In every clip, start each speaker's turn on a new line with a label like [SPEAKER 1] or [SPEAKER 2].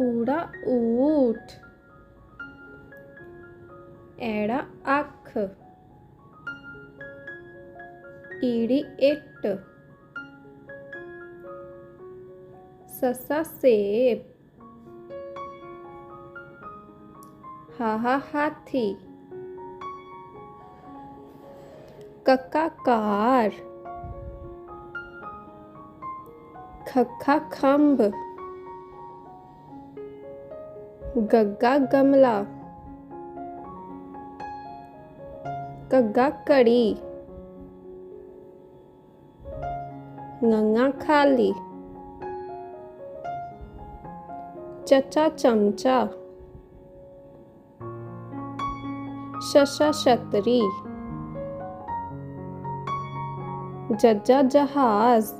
[SPEAKER 1] ऊड़ा ऊट एड़ा आख ईड़ी इट ससा सेब हाहा हाथी कक्का कार खखा खंभ गग्गा गमला। गग्गा कड़ी। गंगा खाली। चचा चमचा। शशा छतरी। जज्जा जहाज़।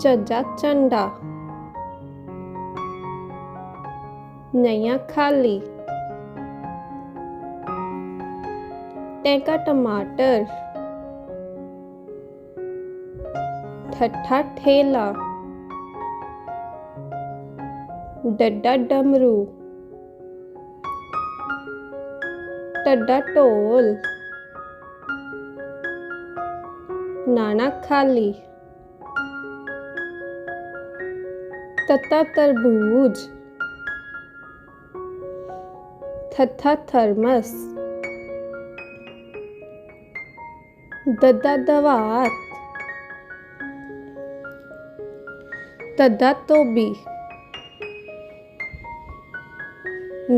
[SPEAKER 1] चज्जा चंडा। नया खाली। टेका टमाटर। ठट्ठा ठेला। डड्डा डमरू। टड्डा ढोल नाना खाली। तत्ता तरबूज। थथथरमस ददादवात तदातोबी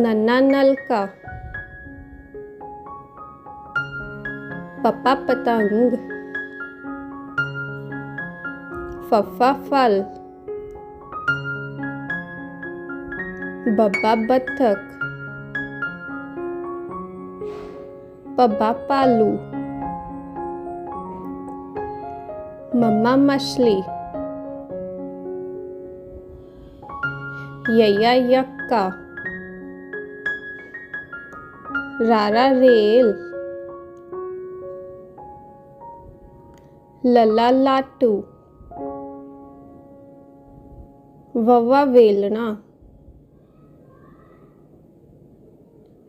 [SPEAKER 1] नन्ना नलका पपा पतंग फफा फल बब्बा बत्तख Papa Palu Mama Mashli Yaya Yakka Rara Rail Lala Latu ववा वेलना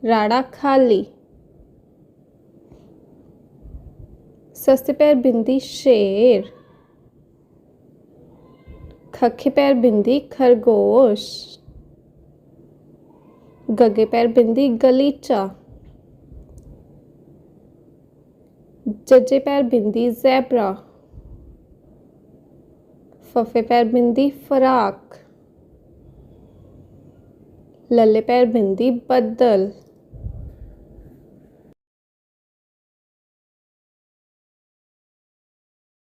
[SPEAKER 1] राड़ा खाली सस्ते पैर बिंदी शेर खखे पैर बिंदी खरगोश गगे पैर बिंदी गलीचा जजे पैर बिंदी जैबरा फफे पैर बिंदी फराक लल्ले पैर बिंदी बद्दल।